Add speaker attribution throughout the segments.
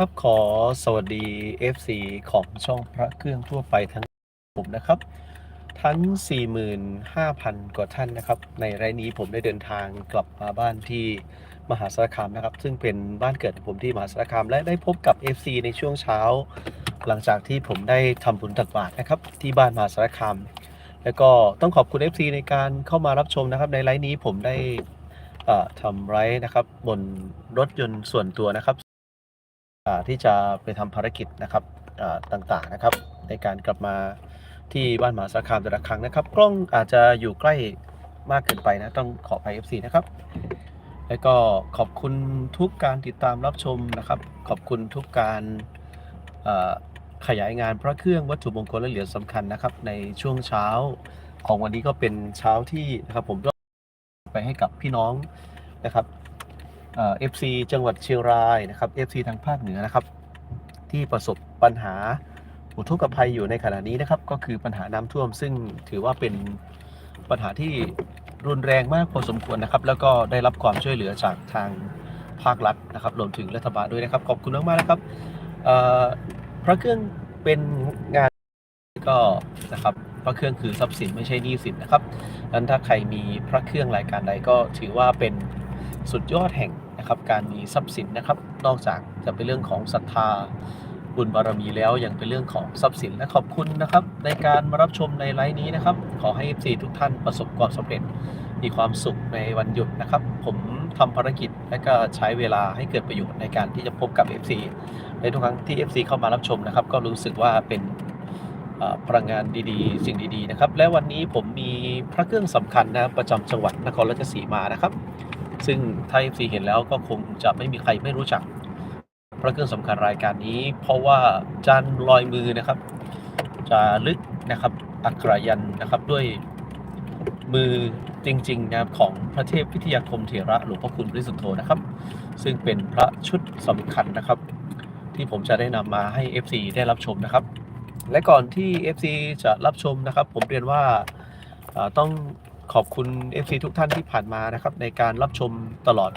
Speaker 1: ครับขอสวัสดี FC ของช่องพระเครื่องทั่วไปทั้งผมนะครับ ทั้ง 45,000 กว่าท่านนะครับ ในรายนี้ผมได้เดินทางกลับมาบ้านที่มหาสารคามนะครับ ซึ่งเป็นบ้านเกิดของผมที่มหาสารคาม และได้พบกับ FC ในช่วงเช้า หลังจากที่ผมได้ทำบุญตักบาตรนะครับ ที่บ้านมหาสารคาม แล้วก็ต้องขอบคุณ FC ในการเข้ามารับชมนะครับ ในไลฟ์นี้ผมได้ทำไรนะครับบนรถยนต์ส่วนตัวนะครับ ที่จะไปทำภารกิจนะครับต่างๆนะครับ ในการกลับมาที่บ้านหมาสารคามแต่ละครั้งนะครับ กล้องอาจจะอยู่ใกล้มากเกินไปนะต้องขออภัย FC นะครับ แล้วก็ขอบคุณทุกการติดตามรับชมนะครับ ขอบคุณทุกการขยายงานพระเครื่องวัตถุมงคลและเหรียญสำคัญนะครับ ในช่วงเช้าของวันนี้ก็เป็นเช้าที่นะครับผมก็ไปให้กับพี่น้องนะครับ เอฟซีจังหวัดเชียงรายนะครับ FC ทางภาคเหนือนะครับ ที่ประสบปัญหาอุทกภัยอยู่ในขณะนี้นะครับ ก็คือปัญหาน้ำท่วม ซึ่งถือว่าเป็นปัญหาที่รุนแรงมากพอสมควรนะครับ แล้วก็ได้รับความช่วยเหลือจากทางภาครัฐนะครับรวมถึงรัฐบาลด้วยนะครับ ขอบคุณมากๆนะครับพระเครื่องเป็นงานก็นะครับพระเครื่องคือทรัพย์สินไม่ใช่หนี้สินนะครับดังนั้นถ้าใครมีพระเครื่องรายการใดก็ถือว่าเป็นสุดยอดแห่ง นะครับการมีทรัพย์สินนะครับ นอกจากจะเป็นเรื่องของศรัทธาบุญบารมีแล้วยังเป็นเรื่องของทรัพย์สินและขอบคุณนะครับ ในการมารับชมในไลฟ์นี้นะครับ ขอให้ FC ทุกท่านประสบความสำเร็จมีความสุขในวันหยุดนะครับ ผมทำภารกิจและก็ใช้เวลาให้เกิดประโยชน์ในการที่จะพบกับ FC ในทุกครั้งที่ FC เข้ามารับชมนะครับ ก็รู้สึกว่าเป็นพลังงานดีๆ สิ่งดีๆนะครับ และวันนี้ผมมีพระเครื่องสำคัญนะประจำจังหวัดนครราชสีมานะครับ ซึ่งถ้า FC เห็นแล้วก็คงจะไม่มีใครไม่รู้จักพระเครื่องสำคัญรายการนี้ เพราะว่าจานลอยมือนะครับ จะลึกนะครับอักรยันนะครับด้วยมือจริงๆนะครับของพระเทพวิทยาคมเถระหลวงพ่อคุณปริสุทธโธนะครับ ซึ่งเป็นพระชุดสำคัญนะครับ ที่ผมจะได้นำมาให้ FC ได้รับชมนะครับ และก่อนที่ FC จะรับชมนะครับ ผมเรียนว่าต้อง ขอบคุณ FC ทุกท่านที่ผ่านมานะครับ ในการรับชมตลอด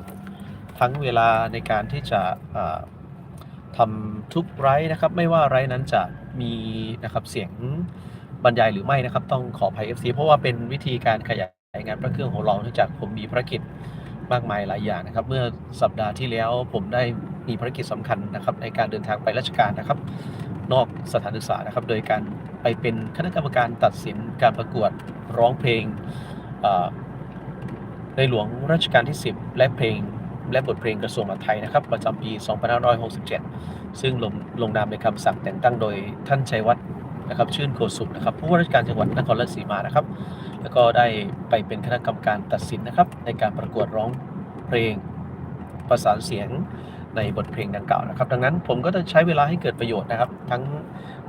Speaker 1: ทั้งเวลาในการที่จะทำทุกไลฟ์นะครับ ไม่ว่าไลฟ์นั้นจะมีนะครับเสียงบรรยายหรือไม่นะครับ ต้องขออภัย FC เพราะว่าเป็นวิธีการขยายงานพระเครื่องของเราเนื่องจากผมมีภารกิจมากมายหลายอย่างนะครับ เมื่อสัปดาห์ที่แล้วผมได้มีภารกิจสำคัญนะครับ ในการเดินทางไปราชการนะครับ นอกสถานศึกษานะครับ โดยการไปเป็นคณะกรรมการตัดสินการประกวดร้องเพลง ในหลวงรัชกาลที่ 10 และเพลงและบทเพลงกระทรวงมหาดไทยนะครับประจำปี 2567 ซึ่งลงลงนามในคำสั่งแต่งตั้งโดยท่านชัยวัฒน์นะครับชื่นโกสุมนะครับผู้ว่าราชการจังหวัดนครราชสีมานะครับ แล้วก็ได้ไปเป็นคณะกรรมการตัดสินนะครับ ในการประกวดร้องเพลงประสานเสียงในบทเพลงดังกล่าวนะครับ ดังนั้นผมก็จะใช้เวลาให้เกิดประโยชน์นะครับ ทั้ง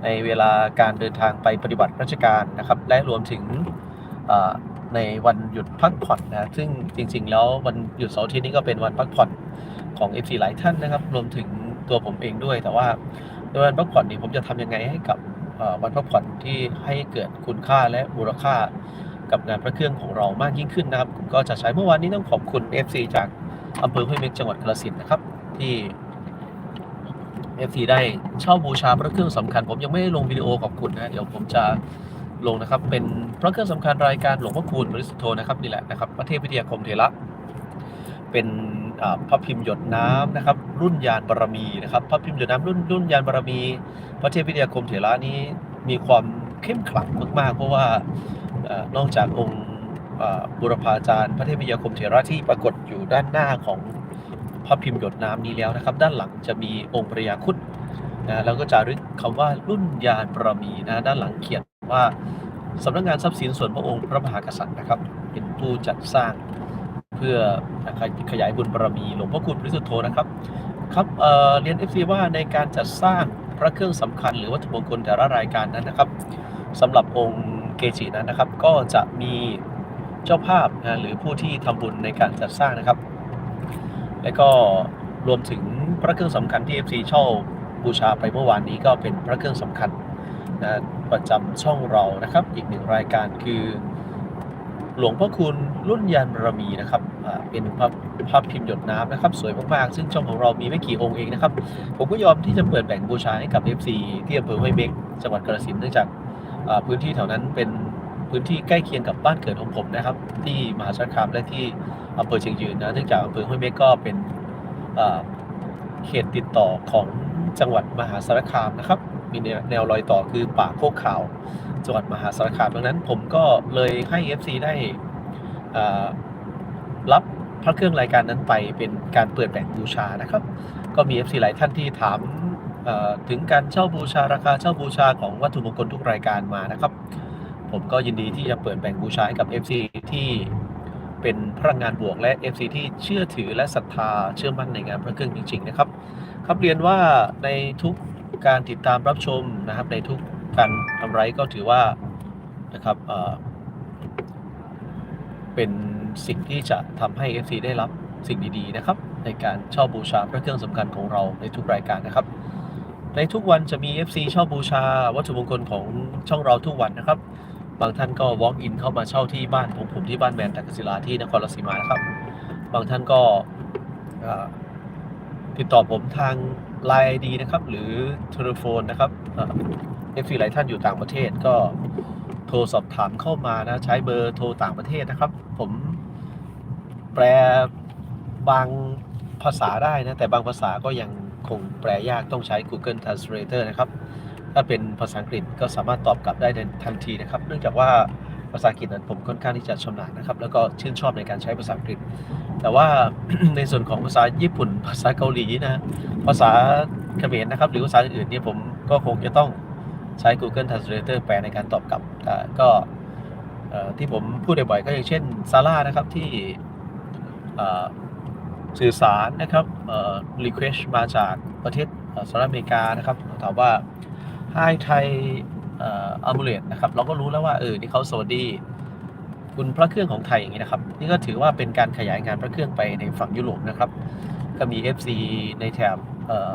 Speaker 1: ในเวลาการเดินทางไปปฏิบัติราชการนะครับ และรวมถึง ในวันหยุดพักผ่อนนะซึ่งจริง ๆ แล้ววันหยุดเสาร์อาทิตย์นี้ก็เป็นวันพักผ่อนของ FC หลายท่านนะครับ รวมถึงตัวผมเองด้วย แต่ว่าในวันพักผ่อนนี้ผมจะทำยังไงให้กับวันพักผ่อนที่ให้เกิดคุณค่าและมูลค่ากับงานพระเครื่องของเรามากยิ่งขึ้นนะครับผมก็จะใช้เมื่อวานนี้ต้องขอบคุณ FC จากอำเภอห้วยเม็กจังหวัดกาฬสินธุ์นะครับ ที่ FT ได้เช่าบูชาพระเครื่องสำคัญ ผมยังไม่ได้ลงวิดีโอขอบคุณนะเดี๋ยวผมจะ ลงนะครับ เป็นพระเครื่องสำคัญรายการหลวงพ่อคูณบริสุทธโธนะครับนี่แหละนะครับพระเทพวิทยาคมเถระเป็นพระพิมพ์หยดน้ำนะครับ รุ่นยานบารมีนะครับพระพิมพ์หยดน้ำรุ่นรุ่นยานบารมี พระเทพวิทยาคมเถระนี้มีความเข้มขลังมากๆ เพราะว่าอนอกจากองค์บุรพาจารย์ พระเทพวิทยาคมเถระที่ปรากฏอยู่ด้านหน้าของพระพิมพ์หยดน้ำนี้แล้วนะครับ ด้านหลังจะมีองค์พระยาคุด นะแล้วก็จะรึกคำว่ารุ่นยานบารมีนะด้านหลังเขียนว่าสำนักงานทรัพย์สินส่วนพระองค์พระมหากษัตริย์นะครับ เป็นผู้จัดสร้างเพื่อขยายบุญบารมีหลวงพ่อคุณพระสุทโธนะครับครับเอ่อเรียน FC ว่าในการจัดสร้างพระเครื่องสำคัญ หรือวัตถุมงคลแต่ละรายการนั้นนะครับสำหรับองค์เกจินั้นนะครับ ก็จะมีเจ้าภาพนะหรือผู้ที่ทำบุญในการจัดสร้างนะครับ และก็รวมถึงพระเครื่องสำคัญที่ FC เช่าบู บูชาไปเมื่อวานนี้ก็เป็นพระเครื่องสำคัญนะประจำช่องเรานะครับ อีกหนึ่งรายการคือ หลวงพ่อคุณรุ่นยันบารมีนะครับเป็นภาพภาพพิมพ์หยดน้ำนะครับ สวยมากๆ ซึ่งช่องของเรามีไม่กี่องค์เองนะครับ ผมก็ยอมที่จะเปิดแบ่งบูชาให้กับ FC ที่อำเภอห้วยเม็กจังหวัดกาฬสินเนื่องจากพื้นที่แถวนั้นเป็นพื้นที่ใกล้เคียงกับบ้านเกิดของผมนะครับ ที่มหาสารคามและที่อำเภอเชียงยืนนะเนื่องจากอำเภอห้วยเม็กก็เป็นเขตติดต่อของ จังหวัดมหาสารคามนะครับ มีแนวรอยต่อคือป่าโคกขาว จังหวัดมหาสารคามดังนั้นผมก็เลยให้ FC ได้รับพระเครื่องรายการนั้นไปเป็นการเปิดแบ่งบูชานะครับ ก็มี FC หลายท่านที่ถามถึงการเช่าบูชาราคาเช่าบูชาของวัตถุมงคลทุกรายการมานะครับ ผมก็ยินดีที่จะเปิดแบ่งบูชาให้กับ FC ที่เป็นพลังงานบวกและ FC ที่เชื่อถือและศรัทธาเชื่อมั่นในงานพระเครื่องจริง ๆ นะครับ ครับเรียนว่าในทุกการติดตามรับชมนะครับ ในทุกการทำไรก็ถือว่านะครับเป็นสิ่งที่จะทำให้ FC ได้รับสิ่งดีๆนะครับ ในการเช่าบูชาพระเครื่องสำคัญของเราในทุกรายการนะครับ ในทุกวันจะมี FC เช่าบูชา วัตถุมงคลของช่องเราทุกวันนะครับ บางท่านก็ walk in เข้ามาเช่าที่บ้านของผมที่บ้านแมนตักศิลาที่นครราชสีมานะครับ บางท่านก็ ติดต่อผมทาง Line ID นะครับ หรือโทรโฟนนะครับเอฟซีหลายท่านอยู่ต่างประเทศก็โทรสอบถามเข้ามานะ ใช้เบอร์โทรต่างประเทศนะครับ ผมแปลบางภาษาได้นะ แต่บางภาษาก็ยังคงแปลยากต้องใช้ Google Translator นะครับ ถ้าเป็นภาษาอังกฤษก็สามารถตอบกลับได้ในทันทีนะครับ เนื่องจากว่า ภาษาอังกฤษนั้นผมค่อนข้างที่จะชำนาญนะครับ แล้วก็ชื่นชอบในการใช้ภาษาอังกฤษ แต่ว่าในส่วนของภาษาญี่ปุ่น ภาษาเกาหลีนะ ภาษาเขมรนะครับ หรือภาษาอื่นๆเนี่ยผมก็คงจะต้องใช้ Google Translator แปลในการตอบกลับแต่ก็ที่ผมพูดบ่อยๆก็อย่างเช่นซาร่านะครับที่สื่อสารนะครับเอ่อ request มาจากประเทศสหรัฐอเมริกานะครับถามว่า Hi ไทยเอ่ออัมูเลตนะครับเราก็รู้แล้วว่าเออนี่เขาสวัสดีคุณพระเครื่องของไทยอย่างนี้นะครับ นี่ก็ถือว่าเป็นการขยายงานพระเครื่องไปในฝั่งยุโรปนะครับ ก็มี FC ในแถบเออ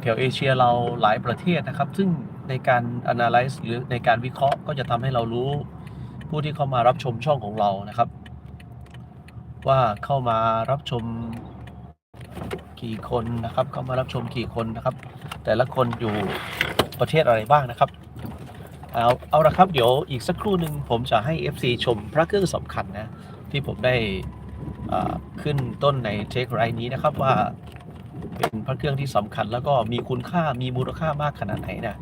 Speaker 1: แถวเอเชียเราหลายประเทศนะครับ ซึ่งในการ analyze หรือในการวิเคราะห์ก็จะทำให้เรารู้ผู้ที่เข้ามารับชมช่องของเรานะครับ ว่าเข้ามารับชมกี่คนนะครับ เข้ามารับชมกี่คนนะครับ แต่ละคนอยู่ ประเทศอะไรบ้างนะครับ เอาเอาละครับเดี๋ยวอีกสักครู่หนึ่งผมจะให้ FC ชมพระเครื่องสำคัญนะ ที่ผมได้ขึ้นต้นในเทคไรนี้นะครับว่าเป็นพระเครื่องที่สำคัญ แล้วก็มีคุณค่ามีมูลค่ามากขนาดไหนนะ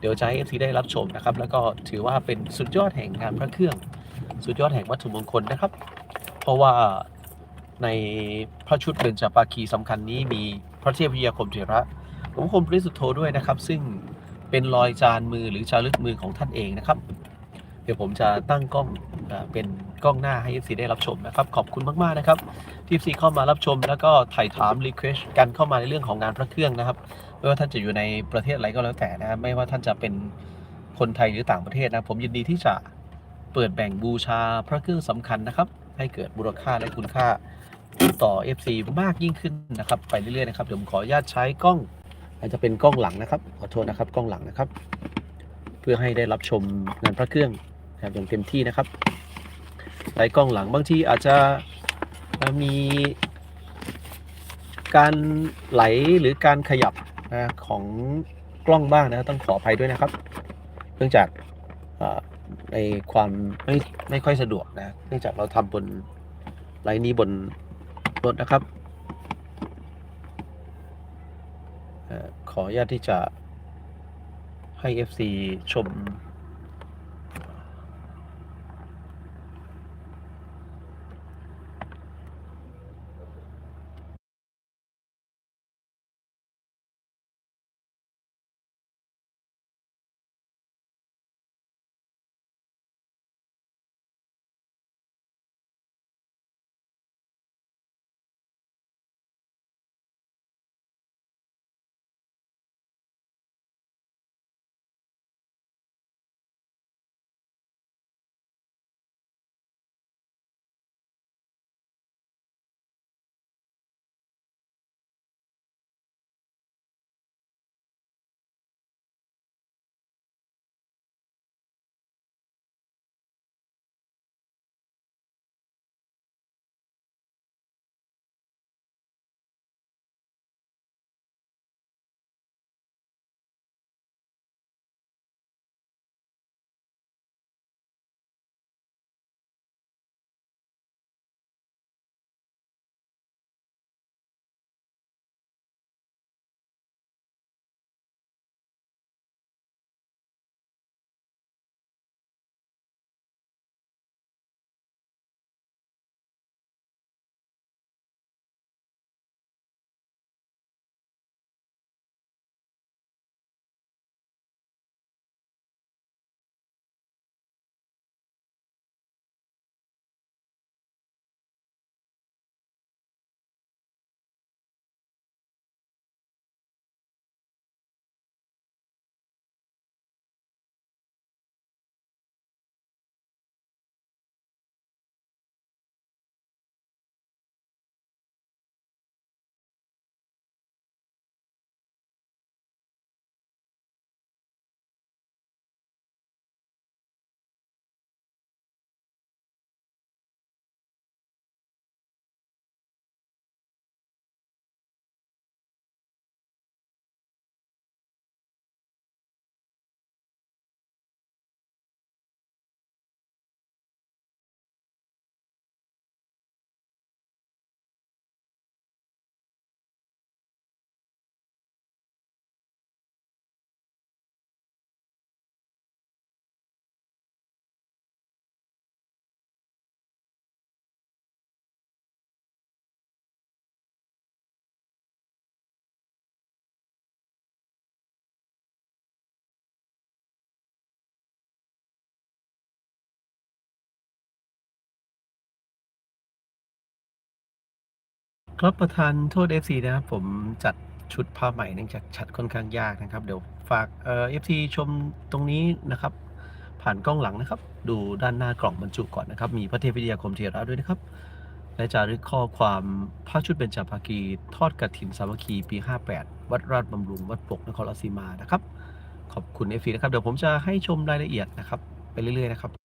Speaker 1: เดี๋ยวจะให้ FC ได้รับชมนะครับ แล้วก็ถือว่าเป็นสุดยอดแห่งงานพระเครื่อง สุดยอดแห่งวัตถุมงคลนะครับ เพราะว่าในพระชุดเบญจปาคีสำคัญนี้มีพระเทพวิทยาคมเถระหลวงคมปริสุทธโธด้วยนะครับ ซึ่ง เป็นรอยจานมือหรือจารึกมือของท่านเองนะครับ เดี๋ยวผมจะตั้งกล้องเป็นกล้องหน้าให้ FC ได้รับชมนะครับ ขอบคุณมากๆนะครับ ที่ FC เข้ามารับชม แล้วก็ถ่ายถามรีเควสกันเข้ามาในเรื่องของงานพระเครื่องนะครับไม่ว่าท่านจะอยู่ในประเทศอะไรก็แล้วแต่นะครับไม่ว่าท่านจะเป็นคนไทยหรือต่างประเทศนะผมยินดีที่จะเปิดแบ่งบูชาพระเครื่องสำคัญนะครับ ให้เกิดมูลค่าและคุณค่าต่อ FC มากยิ่งขึ้นนะครับ ไปเรื่อยๆนะครับเดี๋ยวผมขออนุญาตใช้กล้อง อาจจะเป็นกล้องหลังนะครับขอโทษนะครับกล้องหลังนะครับ เพื่อให้ได้รับชมงานพระเครื่องนะครับอย่างเต็มที่นะครับใช้กล้องหลังบางทีอาจจะมีการไหลหรือการขยับนะของกล้องบ้างนะต้องขออภัยด้วยนะครับ เนื่องจากในความไม่ไม่ค่อยสะดวกนะ เนื่องจากเราทำบนไลน์นี้บนรถนะครับ เอ่อ ขออนุญาตที่จะให้ FC ชม ครับประธานโทษ FC นะครับผมจัดชุดผ้าใหม่เนื่องจากชัดค่อนข้างยากนะครับ เดี๋ยวฝากเอ่อ FC ชมตรงนี้นะครับ ผ่านกล้องหลังนะครับ ดูด้านหน้ากล่องบรรจุก่อนนะครับ มีพระเทพวิทยาคมเทระด้วยนะครับ และจารึกข้อความพระชุดเบญจภาคีทอดกฐินสามัคคีปี 58 วัดราชบำรุง วัดปกนครราชสีมานะครับ ขอบคุณ FC นะครับ เดี๋ยวผมจะให้ชมรายละเอียดนะครับ ไปเรื่อยๆนะครับ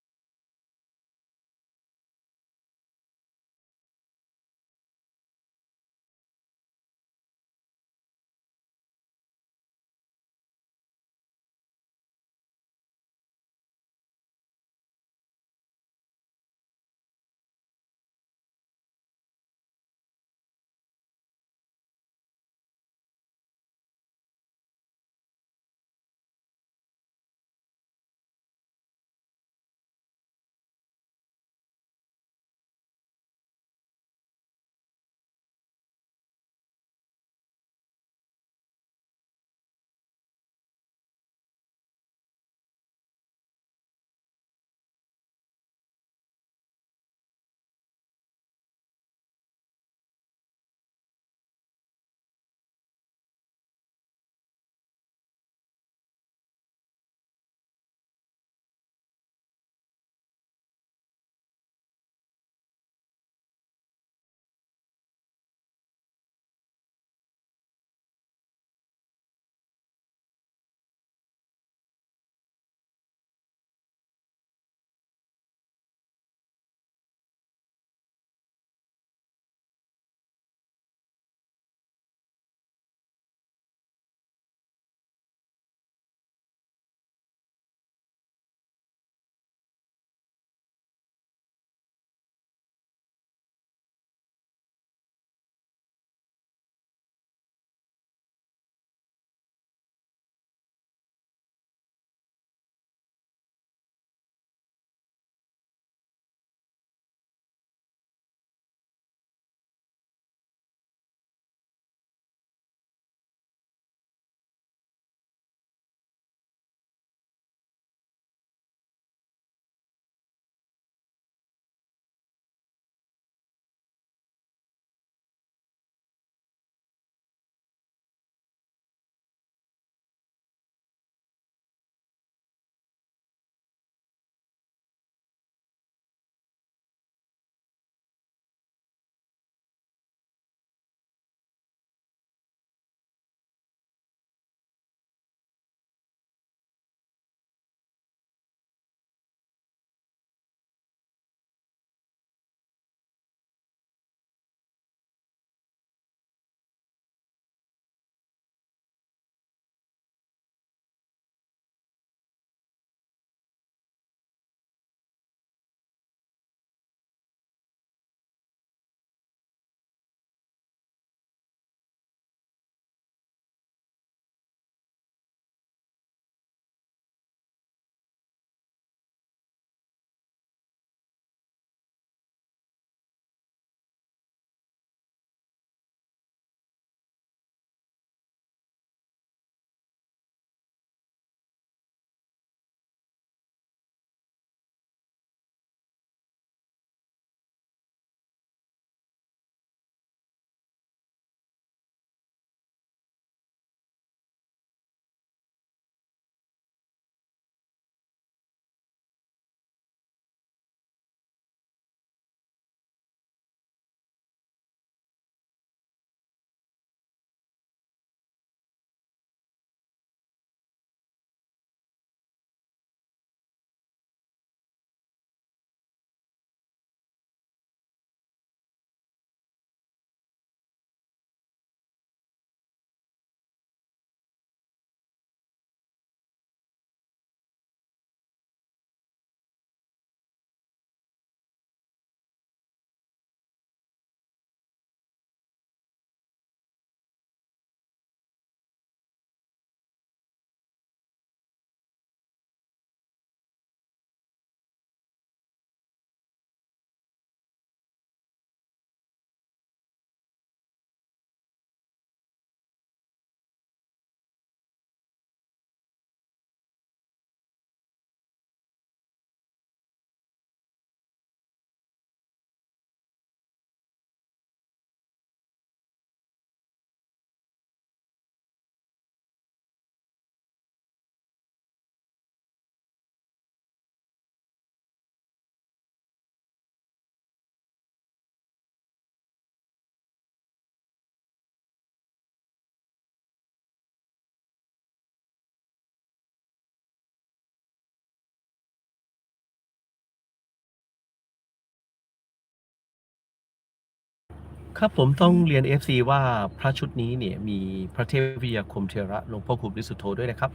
Speaker 1: ครับผมต้องเรียน FC ว่าพระชุดนี้เนี่ยมีพระเทพวิทยาคมเทระหลวงพ่อคูณวิสุโธด้วยนะครับ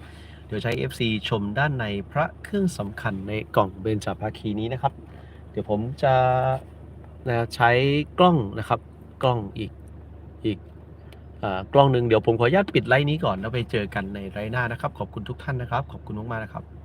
Speaker 1: เดี๋ยวใช้ FC ชมด้านในพระเครื่องสำคัญในกล่องเบญจภาคีนี้นะครับ เดี๋ยวผมจะนะใช้กล้องนะครับ กล้องอีกอีกอากล้องหนึ่งเดี๋ยวผมขออนุญาตปิดไลน์นี้ก่อนแล้วไปเจอกันในไลน์หน้านะครับ ขอบคุณทุกท่านนะครับ ขอบคุณมากๆนะครับ